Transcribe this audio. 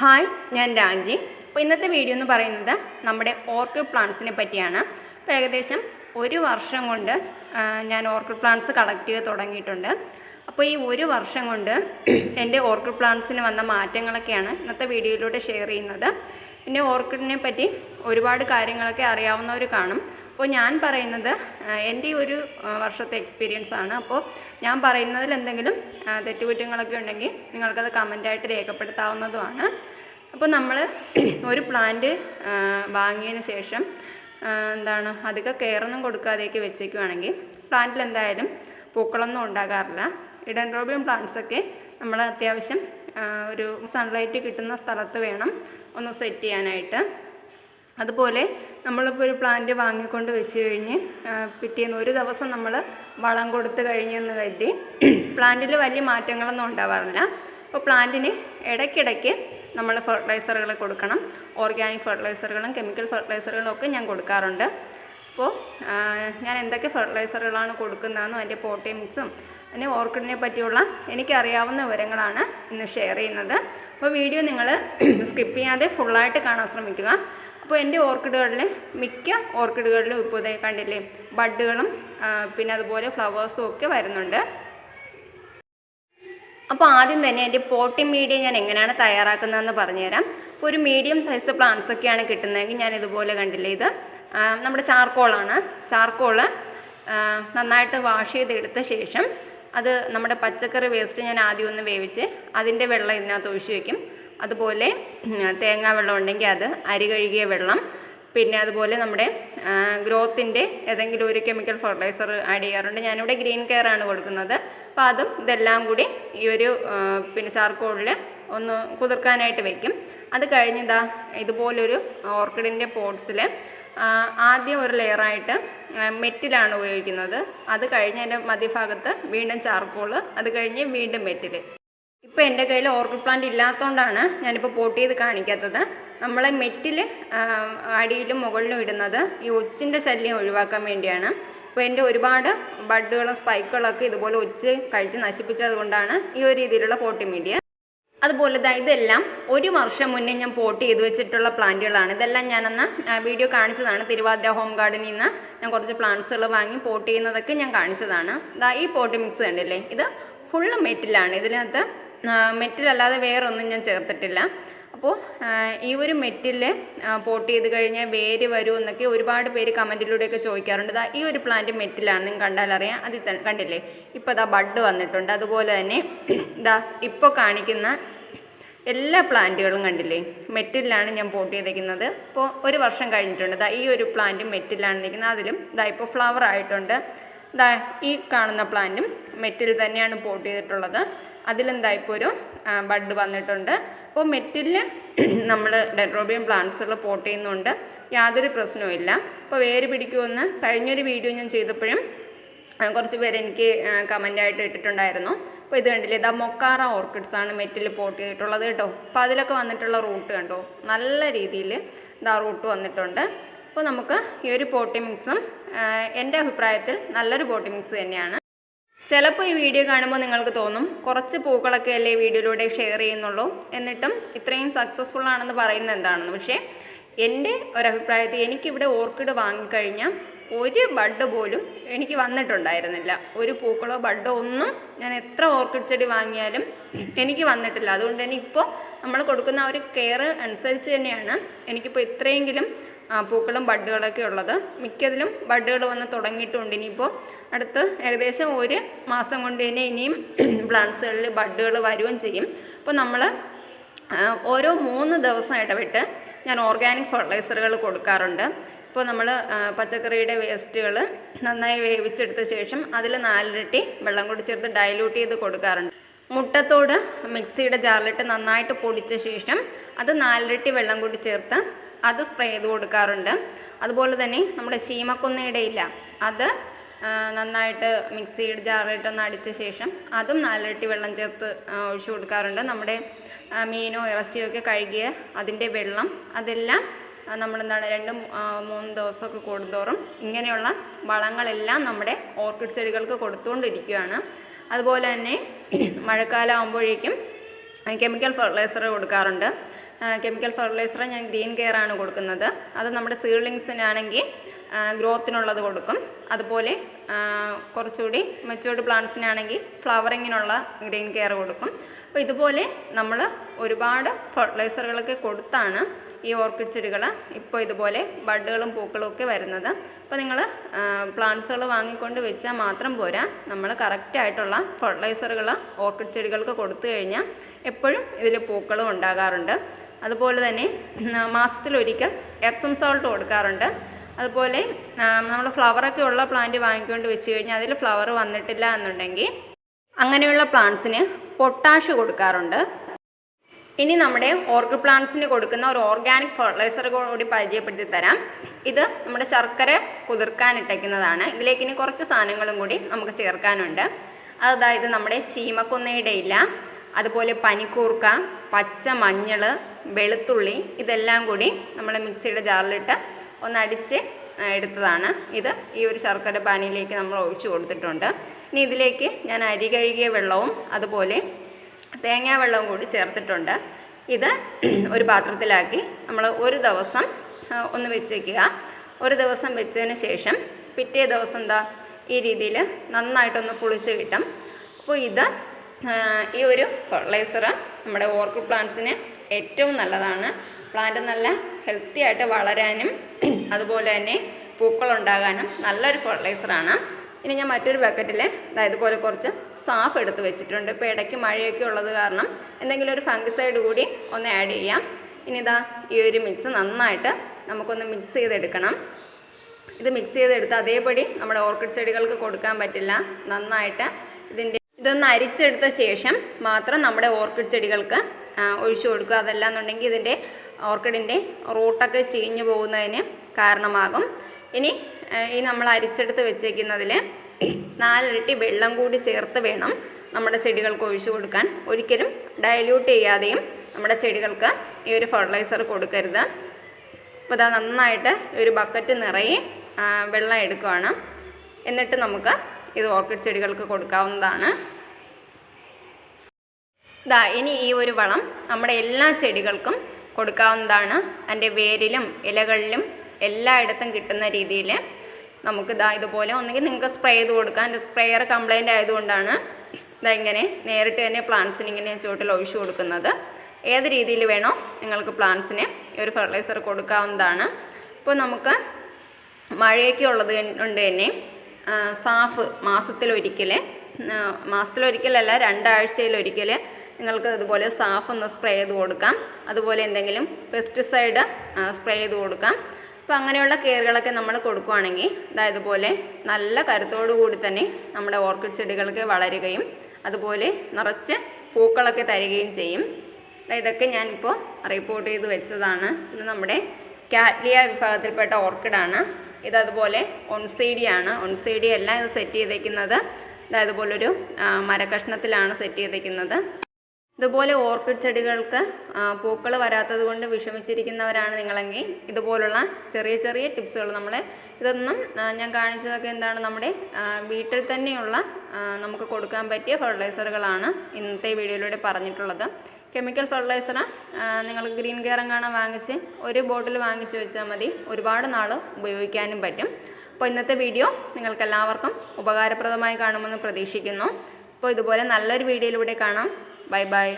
Hi ഞാൻ രാജി. അപ്പോൾ ഇന്നത്തെ വീഡിയോ എന്ന് പറയുന്നത് നമ്മുടെ ഓർക്കിഡ് പ്ലാന്റ്സിനെ പറ്റിയാണ്. അപ്പോൾ ഏകദേശം ഒരു വർഷം കൊണ്ട് ഞാൻ ഓർക്കിഡ് പ്ലാന്റ്സ് കളക്ട് ചെയ്ത് തുടങ്ങിയിട്ടുണ്ട്. അപ്പോൾ ഈ ഒരു വർഷം കൊണ്ട് എന്റെ ഓർക്കിഡ് പ്ലാന്റ്സിന് വന്ന മാറ്റങ്ങളൊക്കെയാണ് ഇന്നത്തെ വീഡിയോയിലൂടെ ഷെയർ ചെയ്യുന്നത്. പിന്നെ ഓർക്കിഡിനെ പറ്റി ഒരുപാട് കാര്യങ്ങളൊക്കെ അറിയാവുന്നവർ കാണും. അപ്പോൾ ഞാൻ പറയുന്നത് എന്റെ ഒരു വർഷത്തെ എക്സ്പീരിയൻസ് ആണ്. അപ്പോൾ ഞാൻ പറയുന്നതിൽ എന്തെങ്കിലും തെറ്റുകുറ്റങ്ങളൊക്കെ ഉണ്ടെങ്കിൽ നിങ്ങൾക്കത് കമന്റായിട്ട് രേഖപ്പെടുത്താവുന്നതുമാണ്. അപ്പോൾ നമ്മൾ ഒരു പ്ലാന്റ് വാങ്ങിയതിന് ശേഷം എന്താണ് അധികം കെയറൊന്നും കൊടുക്കാതെയൊക്കെ വെച്ചേക്കുവാണെങ്കിൽ പ്ലാന്റിൽ എന്തായാലും പൂക്കളൊന്നും ഉണ്ടാകാറില്ല. ഇഡൻറോബിയം പ്ലാന്റ്സൊക്കെ നമ്മൾ അത്യാവശ്യം ഒരു സൺലൈറ്റ് കിട്ടുന്ന സ്ഥലത്ത് വേണം ഒന്ന് സെറ്റ് ചെയ്യാനായിട്ട്. അതുപോലെ നമ്മളിപ്പോൾ ഒരു പ്ലാന്റ് വാങ്ങിക്കൊണ്ട് വെച്ച് കഴിഞ്ഞ് പിറ്റേന്ന് ഒരു ദിവസം നമ്മൾ വളം കൊടുത്ത് കഴിഞ്ഞെന്ന് കരുതി പ്ലാന്റിൽ വലിയ മാറ്റങ്ങളൊന്നും ഉണ്ടാവാറില്ല. അപ്പോൾ പ്ലാന്റിന് ഇടയ്ക്കിടയ്ക്ക് നമ്മൾ ഫെർട്ടിലൈസറുകൾ കൊടുക്കണം. ഓർഗാനിക് ഫെർട്ടിലൈസറുകളും കെമിക്കൽ ഫെർട്ടിലൈസറുകളും ഒക്കെ ഞാൻ കൊടുക്കാറുണ്ട്. അപ്പോൾ ഞാൻ എന്തൊക്കെ ഫെർട്ടിലൈസറുകളാണ് കൊടുക്കുന്നതെന്നും അതിന്റെ പോട്ടി അതിന് ഓർക്കിഡിനെ പറ്റിയുള്ള എനിക്കറിയാവുന്ന വിവരങ്ങളാണ് ഇന്ന് ഷെയർ ചെയ്യുന്നത്. അപ്പോൾ വീഡിയോ നിങ്ങൾ സ്കിപ്പ് ചെയ്യാതെ ഫുള്ളായിട്ട് കാണാൻ ശ്രമിക്കുക. അപ്പോൾ എന്റെ ഓർക്കിഡുകളിൽ മിക്ക ഓർക്കിഡുകളിലും ഇപ്പോൾ ഇതേ കണ്ടില്ലേ ബഡുകളും പിന്നെ അതുപോലെ ഫ്ലവേഴ്സും ഒക്കെ വരുന്നുണ്ട്. അപ്പോൾ ആദ്യം തന്നെ എന്റെ പോട്ടിംഗ് മീഡിയം ഞാൻ എങ്ങനെയാണ് തയ്യാറാക്കുന്നതെന്ന് പറഞ്ഞുതരാം. ഇപ്പോൾ ഒരു മീഡിയം സൈസ് പ്ലാന്റ്സ് ഒക്കെയാണ് കിട്ടുന്നതെങ്കിൽ ഞാൻ ഇതുപോലെ കണ്ടില്ലേ ഇത് നമ്മുടെ ചാർക്കോളാണ്. ചാർക്കോൾ നന്നായിട്ട് വാഷ് ചെയ്തെടുത്ത ശേഷം അത് നമ്മുടെ പച്ചക്കറി വേസ്റ്റ് ഞാൻ ആദ്യം ഒന്ന് വേവിച്ച് അതിന്റെ വെള്ളം ഇതിനകത്ത് ഒഴിച്ചു വയ്ക്കും അതുപോലെ തേങ്ങാ വെള്ളം ഉണ്ടെങ്കിൽ അത് അരി കഴുകിയ വെള്ളം. പിന്നെ അതുപോലെ നമ്മുടെ ഗ്രോത്തിന്റെ ഏതെങ്കിലും ഒരു കെമിക്കൽ ഫെർട്ടിലൈസർ ആഡ് ചെയ്യാറുണ്ട്. ഞാനിവിടെ ഗ്രീൻ കെയർ ആണ് കൊടുക്കുന്നത്. അപ്പം അതും ഇതെല്ലാം കൂടി ഈ ഒരു പിന്നെ ചാർക്കോളിൽ ഒന്ന് കുതിർക്കാനായിട്ട് വെക്കും. അത് കഴിഞ്ഞിതാ ഇതുപോലൊരു ഓർക്കിഡിന്റെ പോട്ട്സിൽ ആദ്യം ഒരു ലെയറായിട്ട് മെറ്റിലാണ് ഉപയോഗിക്കുന്നത്. അത് കഴിഞ്ഞ് അതിന്റെ മധ്യഭാഗത്ത് വീണ്ടും ചാർക്കോൾ അത് കഴിഞ്ഞ് വീണ്ടും മെറ്റിൽ ഇപ്പോൾ എന്റെ കയ്യിൽ ഓർക്കിഡ് പ്ലാന്റ് ഇല്ലാത്തതുകൊണ്ടാണ് ഞാനിപ്പോൾ പോട്ട് ചെയ്ത് കാണിക്കാത്തത്. നമ്മൾ മെറ്റിൽ അടിയിലും മുകളിലും ഇടുന്നത് ഈ ഒച്ചിന്റെ ശല്യം ഒഴിവാക്കാൻ വേണ്ടിയാണ്. ഇപ്പോൾ എന്റെ ഒരുപാട് ബഡുകളും സ്പൈക്കുകളൊക്കെ ഇതുപോലെ ഒച്ച് കഴിച്ച് നശിപ്പിച്ചതുകൊണ്ടാണ് ഈ ഒരു രീതിയിലുള്ള പോട്ടി മീഡിയ അതുപോലെ തന്നെ ഇതെല്ലാം ഒരു വർഷം മുന്നേ ഞാൻ പോട്ട് ചെയ്ത് വെച്ചിട്ടുള്ള പ്ലാന്റുകളാണ്. ഇതെല്ലാം ഞാനന്ന് വീഡിയോ കാണിച്ചതാണ്. തിരുവാതിര ഹോം ഗാർഡനിൽ നിന്ന് ഞാൻ കുറച്ച് പ്ലാന്റ്സുകൾ വാങ്ങി പോട്ട് ചെയ്യുന്നതൊക്കെ ഞാൻ കാണിച്ചതാണ്. ഈ പോട്ടി മിക്സ് കണ്ടില്ലേ? ഇത് ഫുള്ള് മെറ്റിലാണ്. ഇതിനകത്ത് മെറ്റിലല്ലാതെ വേറൊന്നും ഞാൻ ചേർത്തിട്ടില്ല. അപ്പോൾ ഈ ഒരു മെറ്റിൽ പോട്ട് ചെയ്ത് കഴിഞ്ഞാൽ വേര് വരൂ എന്നൊക്കെ ഒരുപാട് പേര് കമന്റിലൂടെയൊക്കെ ചോദിക്കാറുണ്ട്. ദാ ഈ ഒരു പ്ലാന്റ് മെറ്റിലാണ് കണ്ടാലറിയാം. അതിൽ തന്നെ കണ്ടില്ലേ? ഇപ്പോൾ ദാ ബഡ് വന്നിട്ടുണ്ട്. അതുപോലെ തന്നെ ദാ ഇപ്പോൾ കാണിക്കുന്ന എല്ലാ പ്ലാന്റുകളും കണ്ടില്ലേ? മെറ്റിലാണ് ഞാൻ പോട്ട് ചെയ്തേക്കുന്നത്. ഇപ്പോൾ ഒരു വർഷം കഴിഞ്ഞിട്ടുണ്ട്. ദാ ഈ ഒരു പ്ലാന്റും മെറ്റിലാണ് നിൽക്കുന്നത്. അതിലും ദാ ഇപ്പോൾ ഫ്ലവർ ആയിട്ടുണ്ട്. ദാ ഈ കാണുന്ന പ്ലാന്റും മെറ്റിൽ തന്നെയാണ് പോട്ട് ചെയ്തിട്ടുള്ളത്. അതിലും ദാ ഇപ്പോൾ ഒരു ബഡ് വന്നിട്ടുണ്ട്. അപ്പോൾ മെറ്റിൽ നമ്മൾ ഡെട്രോബിയം പ്ലാന്റ്സുകൾ പോട്ട് ചെയ്യുന്നുണ്ട്. യാതൊരു പ്രശ്നവുമില്ല അപ്പോൾ വേര് പിടിക്കുമെന്ന് കഴിഞ്ഞൊരു വീഡിയോ ഞാൻ ചെയ്തപ്പോഴും കുറച്ച് പേര് എനിക്ക് കമന്റായിട്ട് ഇട്ടിട്ടുണ്ടായിരുന്നു. അപ്പോൾ ഇത് കണ്ടില്ലേ ഇതാ മൊക്കാറ ഓർക്കിഡ്സ് ആണ് മെറ്റിൽ പോട്ട് ചെയ്തിട്ടുള്ളത് കേട്ടോ. അപ്പോൾ അതിലൊക്കെ വന്നിട്ടുള്ള റൂട്ട് കണ്ടോ? നല്ല രീതിയിൽ ഇതാ റൂട്ട് വന്നിട്ടുണ്ട്. അപ്പോൾ നമുക്ക് ഈ ഒരു പോട്ടി മിക്സും എന്റെ അഭിപ്രായത്തിൽ നല്ലൊരു പോട്ടി മിക്സ് തന്നെയാണ്. ചിലപ്പോൾ ഈ വീഡിയോ കാണുമ്പോൾ നിങ്ങൾക്ക് തോന്നും കുറച്ച് പൂക്കളൊക്കെ അല്ലേ വീഡിയോയിലൂടെ ഷെയർ ചെയ്യുന്നുള്ളൂ. എന്നിട്ടും ഇത്രയും സക്സസ്ഫുൾ ആണെന്ന് പറയുന്നത് എന്താണെന്ന്. പക്ഷേ എന്റെ ഒരഭിപ്രായത്തിൽ എനിക്കിവിടെ ഓർക്കിഡ് വാങ്ങിക്കഴിഞ്ഞാൽ ഒരു ബഡ് പോലും എനിക്ക് വന്നിട്ടുണ്ടായിരുന്നില്ല. ഒരു പൂക്കളോ ബഡോ ഒന്നും ഞാൻ എത്ര ഓർക്കിഡ് ചെടി വാങ്ങിയാലും എനിക്ക് വന്നിട്ടില്ല. അതുകൊണ്ട് തന്നെ ഇപ്പോൾ നമ്മൾ കൊടുക്കുന്ന ആ ഒരു കെയർ അനുസരിച്ച് തന്നെയാണ് എനിക്കിപ്പോൾ ഇത്രയെങ്കിലും പൂക്കളും ബഡ്ഡുകളൊക്കെ ഉള്ളത്. മിക്കതിലും ബഡ്ഡുകൾ വന്ന് തുടങ്ങിയിട്ടുണ്ട്. ഇനിയിപ്പോൾ അടുത്ത് ഏകദേശം ഒരു മാസം കൊണ്ട് തന്നെ ഇനിയും പ്ലാന്റ്സുകളിൽ ബഡ്ഡുകൾ വരികയും ചെയ്യും. അപ്പോൾ നമ്മൾ ഓരോ മൂന്ന് ദിവസം ഇടവിട്ട് ഞാൻ ഓർഗാനിക് ഫെർട്ടിലൈസറുകൾ കൊടുക്കാറുണ്ട്. ഇപ്പോൾ നമ്മൾ പച്ചക്കറിയുടെ വേസ്റ്റുകൾ നന്നായി വേവിച്ചെടുത്ത ശേഷം അതിൽ നാലിരട്ടി വെള്ളം കൂടി ചേർത്ത് ഡൈല്യൂട്ട് ചെയ്ത് കൊടുക്കാറുണ്ട്. മുട്ടത്തോട് മിക്സിയുടെ ജാറിലിട്ട് നന്നായിട്ട് പൊടിച്ച ശേഷം അത് നാലിരട്ടി വെള്ളം കൂടി ചേർത്ത് അത് സ്പ്രേ ചെയ്ത് കൊടുക്കാറുണ്ട്. അതുപോലെ തന്നെ നമ്മുടെ ശീമക്കൊന്നയുടെ ഇല അത് നന്നായിട്ട് മിക്സിയുടെ ജാറിട്ടൊന്ന് അടിച്ച ശേഷം അതും നാലിരട്ടി വെള്ളം ചേർത്ത് ഒഴിച്ചു കൊടുക്കാറുണ്ട്. നമ്മുടെ മീനോ ഇറച്ചിയോ ഒക്കെ കഴുകിയ അതിന്റെ വെള്ളം അതെല്ലാം നമ്മളെന്താണ് രണ്ട് മൂന്ന് ദിവസമൊക്കെ കൂടുന്തോറും ഇങ്ങനെയുള്ള വളങ്ങളെല്ലാം നമ്മുടെ ഓർക്കിഡ് ചെടികൾക്ക് കൊടുത്തുകൊണ്ടിരിക്കുകയാണ്. അതുപോലെ തന്നെ മഴക്കാലം ആകുമ്പോഴേക്കും കെമിക്കൽ ഫെർട്ടിലൈസർ കൊടുക്കാറുണ്ട്. കെമിക്കൽ ഫെർട്ടിലൈസർ ഞാൻ ഗ്രീൻ കെയർ ആണ് കൊടുക്കുന്നത്. അത് നമ്മുടെ സീഡ്ലിങ്സിനാണെങ്കിൽ ഗ്രോത്തിനുള്ളത് കൊടുക്കും. അതുപോലെ കുറച്ചുകൂടി മെച്ചൂർഡ് പ്ലാന്റ്സിനാണെങ്കിൽ ഫ്ലവറിങ്ങിനുള്ള ഗ്രീൻ കെയർ കൊടുക്കും. അപ്പോൾ ഇതുപോലെ നമ്മൾ ഒരുപാട് ഫെർട്ടിലൈസറുകളൊക്കെ കൊടുത്താണ് ഈ ഓർക്കിഡ് ചെടികൾ ഇപ്പോൾ ഇതുപോലെ ബഡുകളും പൂക്കളും ഒക്കെ വരുന്നത്. അപ്പോൾ നിങ്ങൾ പ്ലാന്റ്സുകൾ വാങ്ങിക്കൊണ്ട് വെച്ചാൽ മാത്രം പോരാ. നമ്മൾ കറക്റ്റായിട്ടുള്ള ഫെർട്ടിലൈസറുകൾ ഓർക്കിഡ് ചെടികൾക്ക് കൊടുത്തു കഴിഞ്ഞാൽ എപ്പോഴും ഇതിൽ പൂക്കളും ഉണ്ടാകാറുണ്ട്. അതുപോലെ തന്നെ മാസത്തിലൊരിക്കൽ എപ്സം സോൾട്ട് കൊടുക്കാറുണ്ട്. അതുപോലെ നമ്മൾ ഫ്ലവറൊക്കെ ഉള്ള പ്ലാന്റ് വാങ്ങിക്കൊണ്ട് വെച്ച് കഴിഞ്ഞാൽ അതിൽ ഫ്ലവർ വന്നിട്ടില്ല എന്നുണ്ടെങ്കിൽ അങ്ങനെയുള്ള പ്ലാന്റ്സിന് പൊട്ടാഷ് കൊടുക്കാറുണ്ട്. ഇനി നമ്മുടെ ഓർക്കിഡ് പ്ലാന്റ്സിന് കൊടുക്കുന്ന ഒരു ഓർഗാനിക് ഫെർട്ടിലൈസർ കൂടി പരിചയപ്പെടുത്തി തരാം. ഇത് നമ്മുടെ ശർക്കര കുതിർക്കാനിട്ടയ്ക്കുന്നതാണ് ഇതിലേക്ക് ഇനി കുറച്ച് സാധനങ്ങളും കൂടി നമുക്ക് ചേർക്കാനുണ്ട്. അതായത് നമ്മുടെ ശീമക്കൊന്നയുടെ ഇല അതുപോലെ പനിക്കൂർക്ക പച്ച മഞ്ഞൾ വെളുത്തുള്ളി ഇതെല്ലാം കൂടി നമ്മൾ മിക്സിയുടെ ജാറിലിട്ട് ഒന്നടിച്ച് എടുത്തതാണ്. ഇത് ഈ ഒരു ശർക്കര പാനിയിലേക്ക് നമ്മൾ ഒഴിച്ചു കൊടുത്തിട്ടുണ്ട്. ഇനി ഇതിലേക്ക് ഞാൻ അരി കഴുകിയ വെള്ളവും അതുപോലെ തേങ്ങാ വെള്ളവും കൂടി ചേർത്തിട്ടുണ്ട്. ഇത് ഒരു പാത്രത്തിലാക്കി നമ്മൾ ഒരു ദിവസം ഒന്ന് വെച്ചേക്കുക. ഒരു ദിവസം വെച്ചതിന് ശേഷം പിറ്റേ ദിവസം എന്താ? ഈ രീതിയിൽ നന്നായിട്ടൊന്ന് പുളിച്ച് കിട്ടും. അപ്പോൾ ഇത് ഈ ഒരു ഫെർട്ടിലൈസർ നമ്മുടെ ഓർക്കിഡ് പ്ലാന്റ്സിന് ഏറ്റവും നല്ലതാണ്. പ്ലാന്റ് നല്ല ഹെൽത്തി ആയിട്ട് വളരാനും അതുപോലെ തന്നെ പൂക്കളുണ്ടാകാനും നല്ലൊരു ഫെർട്ടിലൈസറാണ് ഇനി ഞാൻ മറ്റൊരു ബക്കറ്റിൽ അതായത് പോലെ കുറച്ച് സാഫ് എടുത്ത് വെച്ചിട്ടുണ്ട്. ഇപ്പോൾ ഇടയ്ക്ക് മഴയൊക്കെ ഉള്ളത് കാരണം എന്തെങ്കിലും ഒരു ഫംഗിസൈഡ് കൂടി ഒന്ന് ആഡ് ചെയ്യാം. ഇനി ഇതാ ഈ ഒരു മിക്സ് നന്നായിട്ട് നമുക്കൊന്ന് മിക്സ് ചെയ്തെടുക്കണം. ഇത് മിക്സ് ചെയ്തെടുത്ത് അതേപടി നമ്മുടെ ഓർക്കിഡ് ചെടികൾക്ക് കൊടുക്കാൻ പറ്റില്ല. നന്നായിട്ട് ഇതിന്റെ ഇതൊന്ന് അരിച്ചെടുത്ത ശേഷം മാത്രം നമ്മുടെ ഓർക്കിഡ് ചെടികൾക്ക് ഒഴിച്ചു കൊടുക്കുക. അതല്ല എന്നുണ്ടെങ്കിൽ ഇതിന്റെ ഓർക്കിഡിന്റെ റൂട്ടൊക്കെ ചീഞ്ഞു പോകുന്നതിന് കാരണമാകും. ഇനി ഈ നമ്മൾ അരിച്ചെടുത്ത് വെച്ചേക്കുന്നതിൽ നാലിരട്ടി വെള്ളം കൂടി ചേർത്ത് വേണം നമ്മുടെ ചെടികൾക്ക് ഒഴിച്ചു കൊടുക്കാൻ. ഒരിക്കലും ഡയല്യൂട്ട് ചെയ്യാതെയും നമ്മുടെ ചെടികൾക്ക് ഈ ഒരു ഫെർട്ടിലൈസർ കൊടുക്കരുത്. അപ്പോൾ ഇതാ നന്നായിട്ട് ഒരു ബക്കറ്റ് നിറയെ വെള്ളം എടുക്കുകയാണ് എന്നിട്ട് നമുക്ക് ഇത് ഓർക്കിഡ് ചെടികൾക്ക് കൊടുക്കാവുന്നതാണ്. ഇതാ ഇനി ഈ ഒരു വളം നമ്മുടെ എല്ലാ ചെടികൾക്കും കൊടുക്കാവുന്നതാണ്. അതിന്റെ വേരിലും ഇലകളിലും എല്ലായിടത്തും കിട്ടുന്ന രീതിയിൽ നമുക്ക് ഇതാ ഇതുപോലെ ഒന്നുകിൽ നിങ്ങൾക്ക് സ്പ്രേ ചെയ്ത് കൊടുക്കാം. എന്റെ സ്പ്രേയർ കംപ്ലൈന്റ് ആയതുകൊണ്ടാണ് ഇതാ ഇങ്ങനെ നേരിട്ട് തന്നെ പ്ലാന്റ്സിന് ഇങ്ങനെ ചുവട്ടിൽ ഒഴിച്ചു കൊടുക്കുന്നത്. ഏത് രീതിയിൽ വേണോ നിങ്ങൾക്ക് പ്ലാന്റ്സിന് ഈ ഒരു ഫെർട്ടിലൈസർ കൊടുക്കാവുന്നതാണ്. ഇപ്പോൾ നമുക്ക് മഴയൊക്കെ ഉള്ളത് കൊണ്ട് തന്നെ സാഫ് മാസത്തിലൊരിക്കൽ മാസത്തിലൊരിക്കലല്ല രണ്ടാഴ്ചയിലൊരിക്കൽ നിങ്ങൾക്ക് ഇതുപോലെ സാഫ് ഒന്ന് സ്പ്രേ ചെയ്ത് കൊടുക്കാം. അതുപോലെ എന്തെങ്കിലും പെസ്റ്റിസൈഡ് സ്പ്രേ ചെയ്ത് കൊടുക്കാം. അപ്പോൾ അങ്ങനെയുള്ള കെയറുകളൊക്കെ നമ്മൾ കൊടുക്കുകയാണെങ്കിൽ അതായത് പോലെ നല്ല കരുത്തോടു കൂടി തന്നെ നമ്മുടെ ഓർക്കിഡ് ചെടികൾക്ക് വളരുകയും അതുപോലെ നിറച്ച് പൂക്കളൊക്കെ തരികയും ചെയ്യും. ഇതൊക്കെ ഞാനിപ്പോൾ റിപ്പോർട്ട് ചെയ്ത് വെച്ചതാണ്. ഇത് നമ്മുടെ കാറ്റ്ലിയ വിഭാഗത്തിൽപ്പെട്ട ഓർക്കിഡാണ്. ഇതതുപോലെ ഒൺസൈഡിയാണ് ഒൺസൈഡി അല്ല ഇത് സെറ്റ് ചെയ്തേക്കുന്നത്. ഇതാ ഇതുപോലൊരു ആ, മരക്കഷ്ണത്തിലാണ് സെറ്റ് ചെയ്തേക്കുന്നത്. ഇതുപോലെ ഓർക്കിഡ് ചെടികൾക്ക് പൂക്കൾ വരാത്തത് കൊണ്ട് വിഷമിച്ചിരിക്കുന്നവരാണ് നിങ്ങളെങ്കിൽ ഇതുപോലുള്ള ചെറിയ ചെറിയ ടിപ്സുകൾ നമ്മൾ ഇതൊന്നും ഞാൻ കാണിച്ചതൊക്കെ എന്താണ് നമ്മുടെ വീട്ടിൽ തന്നെയുള്ള നമുക്ക് കൊടുക്കാൻ പറ്റിയ ഫെർട്ടിലൈസറുകളാണ് ഇന്നത്തെ വീഡിയോയിലൂടെ പറഞ്ഞിട്ടുള്ളത്. കെമിക്കൽ ഫെർട്ടിലൈസർ നിങ്ങൾ ഗ്രീൻ കെയർ എങ്ങാനും വാങ്ങിച്ച് ഒരു ബോട്ടിൽ വാങ്ങിച്ച് വെച്ചാൽ മതി. ഒരുപാട് നാൾ ഉപയോഗിക്കാനും പറ്റും. അപ്പോൾ ഇന്നത്തെ വീഡിയോ നിങ്ങൾക്ക് എല്ലാവർക്കും ഉപകാരപ്രദമായി കാണുമെന്ന് പ്രതീക്ഷിക്കുന്നു. അപ്പോൾ ഇതുപോലെ നല്ലൊരു വീഡിയോയിലൂടെ കാണാം. Bye bye.